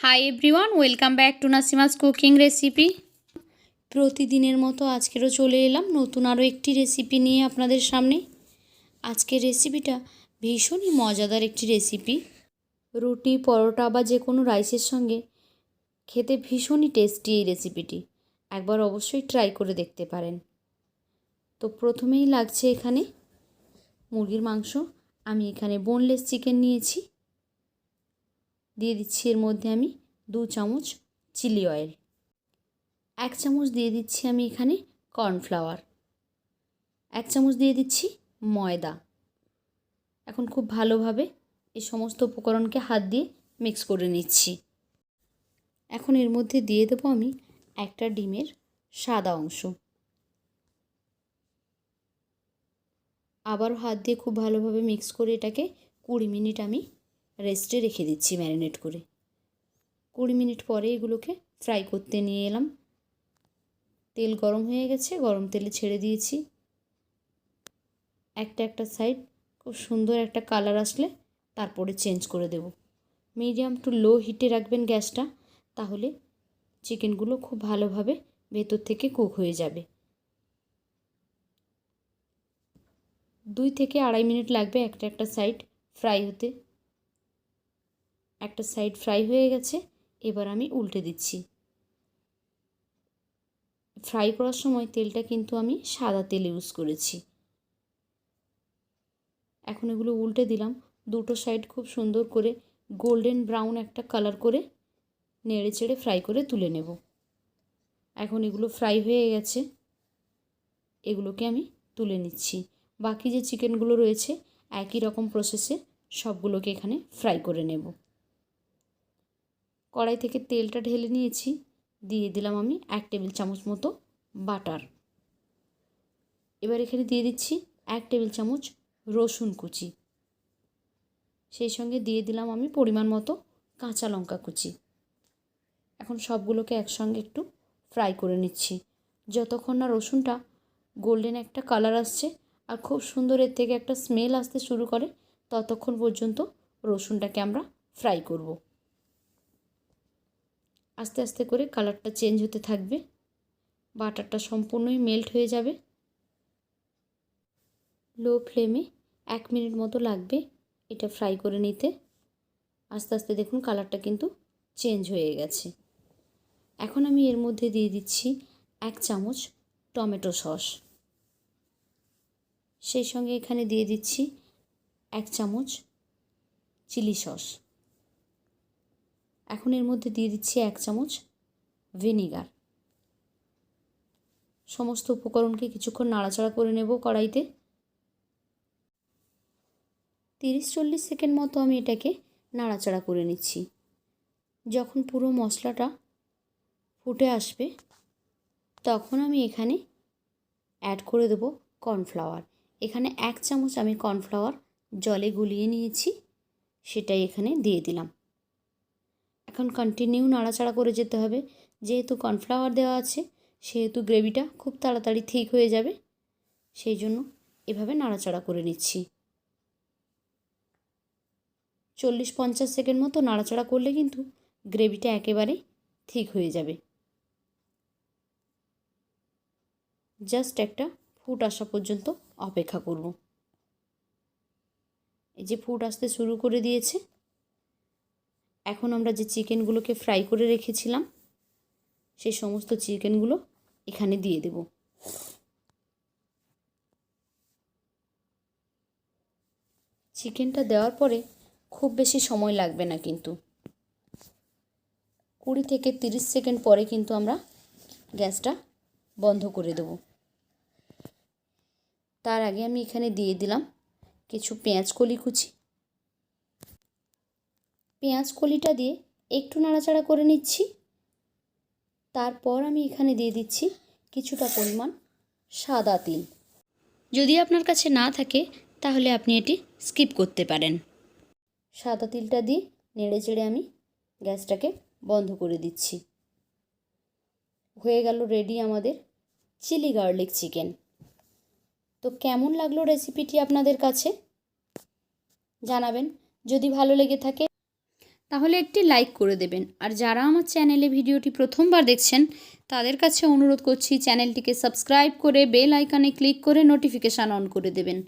Hi everyone welcome back to Nasima's cooking recipe প্রতিদিনের মতো আজকেরও চলে এলাম নতুন আরও একটি রেসিপি নিয়ে আপনাদের সামনে। আজকের রেসিপিটা ভীষণই মজাদার একটি রেসিপি রুটি, পরোটা বা যে কোনো রাইসের সঙ্গে খেতে ভীষণই টেস্টি এই রেসিপিটি একবার অবশ্যই ট্রাই করে দেখতে পারেন। তো প্রথমেই লাগছে এখানে মুরগির মাংস। আমি এখানে বোনলেস চিকেন নিয়েছি। দিয়ে দিচ্ছি এর মধ্যে আমি দু চামচ চিলি অয়েল। এক চামচ দিয়ে দিচ্ছি আমি এখানে কর্নফ্লাওয়ার। এক চামচ দিয়ে দিচ্ছি ময়দা। এখন খুব ভালোভাবে এই সমস্ত উপকরণকে হাত দিয়ে মিক্স করে নিচ্ছি। এখন এর মধ্যে দিয়ে দেবো আমি একটা ডিমের সাদা অংশ। আবারও হাত দিয়ে খুব ভালোভাবে মিক্স করে এটাকে কুড়ি মিনিট আমি রেস্টে রেখে দিচ্ছি ম্যারিনেট করে। কুড়ি মিনিট পরে এগুলোকে ফ্রাই করতে নিয়ে এলাম। তেল গরম হয়ে গেছে, গরম তেলে ছেড়ে দিয়েছি। একটা একটা সাইড খুব সুন্দর একটা কালার আসলে তারপরে চেঞ্জ করে দেব। মিডিয়াম টু লো হিটে রাখবেন গ্যাসটা, তাহলে চিকেনগুলো খুব ভালোভাবে ভেতর থেকে কুক হয়ে যাবে। দুই থেকে আড়াই মিনিট লাগবে একটা একটা সাইড ফ্রাই হতে। একটা সাইড ফ্রাই হয়ে গেছে, এবার আমি উল্টে দিচ্ছি। ফ্রাই করার সময় তেলটা কিন্তু আমি সাদা তেল ইউজ করেছি। এখন এগুলো উল্টে দিলাম। দুটো সাইড খুব সুন্দর করে গোল্ডেন ব্রাউন একটা কালার করে নেড়ে চেড়ে ফ্রাই করে তুলে নেব। এখন এগুলো ফ্রাই হয়ে গেছে। এগুলোকে আমি তুলে নিচ্ছি। বাকি যে চিকেনগুলো রয়েছে, একই রকম প্রসেসে সবগুলোকে এখানে ফ্রাই করে নেব। কড়াই থেকে তেলটা ঢেলে নিয়েছি। দিয়ে দিলাম আমি এক টেবিল চামচ মতো বাটার। এবার এখানে দিয়ে দিচ্ছি এক টেবিল চামচ রসুন কুচি। সেই সঙ্গে দিয়ে দিলাম আমি পরিমাণ মতো কাঁচা লঙ্কা কুচি। এখন সবগুলোকে একসঙ্গে একটু ফ্রাই করে নিচ্ছি। যতক্ষণ না রসুনটা গোল্ডেন একটা কালার আসছে আর খুব সুন্দর এর থেকে একটা স্মেল আসতে শুরু করে, ততক্ষণ পর্যন্ত রসুনটাকে আমরা ফ্রাই করব। আস্তে আস্তে করে কালারটা চেঞ্জ হতে থাকবে। বাটারটা সম্পূর্ণই মেল্ট হয়ে যাবে। লো ফ্লেমে এক মিনিট মতো লাগবে এটা ফ্রাই করে নিতে। আস্তে আস্তে দেখুন কালারটা কিন্তু চেঞ্জ হয়ে গেছে। এখন আমি এর মধ্যে দিয়ে দিচ্ছি এক চামচ টমেটো সস। সেই সঙ্গে এখানে দিয়ে দিচ্ছি এক চামচ চিলি সস। এখন এর মধ্যে দিয়ে দিচ্ছি এক চামচ ভিনিগার। সমস্ত উপকরণকে কিছুক্ষণ নাড়াচাড়া করে নেব কড়াইতে। তিরিশ চল্লিশ সেকেন্ড মতো আমি এটাকে নাড়াচাড়া করে নিচ্ছি। যখন পুরো মশলাটা ফুটে আসবে, তখন আমি এখানে অ্যাড করে দেবো কর্নফ্লাওয়ার এখানে এক চামচ আমি কর্নফ্লাওয়ার জলে গুলিয়ে নিয়েছি, সেটাই এখানে দিয়ে দিলাম। এখন কন্টিনিউ নাড়াচাড়া করে যেতে হবে। যেহেতু কর্নফ্লাওয়ার দেওয়া আছে, সেহেতু গ্রেভিটা খুব তাড়াতাড়ি ঠিক হয়ে যাবে। সেই জন্য এভাবে নাড়াচাড়া করে নিচ্ছি। চল্লিশ পঞ্চাশ সেকেন্ড মতো নাড়াচাড়া করলে কিন্তু গ্রেভিটা একেবারে ঠিক হয়ে যাবে। জাস্ট একটা ফুট আসা পর্যন্ত অপেক্ষা করব। এই যে ফুট আসতে শুরু করে দিয়েছে এখন আমরা যে চিকেনগুলোকে ফ্রাই করে রেখেছিলাম, সেই সমস্ত চিকেনগুলো এখানে দিয়ে দেব। চিকেনটা দেওয়ার পরে খুব বেশি সময় লাগবে না কিন্তু। কুড়ি থেকে তিরিশ সেকেন্ড পরে কিন্তু আমরা গ্যাসটা বন্ধ করে দেব। তার আগে আমি এখানে দিয়ে দিলাম কিছু পেঁয়াজ কলি কুচি। পেঁয়াজ কলিটা দিয়ে একটু নাড়াচাড়া করে নিচ্ছি। তারপর আমি এখানে দিয়ে দিচ্ছি কিছুটা পরিমাণ সাদা তিল। যদি আপনার কাছে না থাকে, তাহলে আপনি এটি স্কিপ করতে পারেন। সাদা তিলটা দিয়ে নেড়ে চেড়ে আমি গ্যাসটাকে বন্ধ করে দিচ্ছি। হয়ে গেল রেডি আমাদের চিলি গার্লিক চিকেন। তো কেমন লাগল রেসিপিটি আপনাদের কাছে? জানাবেন। যদি ভালো লেগে থাকে তাহলে একটি লাইক করে দেবেন। আর যারা আমার চ্যানেলে ভিডিওটি প্রথমবার দেখছেন, তাদের কাছে অনুরোধ করছি চ্যানেলটিকে সাবস্ক্রাইব করে বেল আইকনে ক্লিক করে নোটিফিকেশান অন করে দেবেন।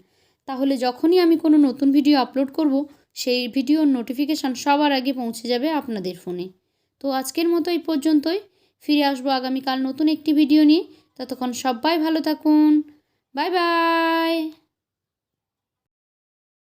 তাহলে যখনই আমি কোনো নতুন ভিডিও আপলোড করব, সেই ভিডিওর নোটিফিকেশান সবার আগে পৌঁছে যাবে আপনাদের ফোনে তো আজকের মতো এই পর্যন্তই। ফিরে আসব আগামীকাল নতুন একটি ভিডিও নিয়ে। ততক্ষণ সবাই ভালো থাকুন। Bye bye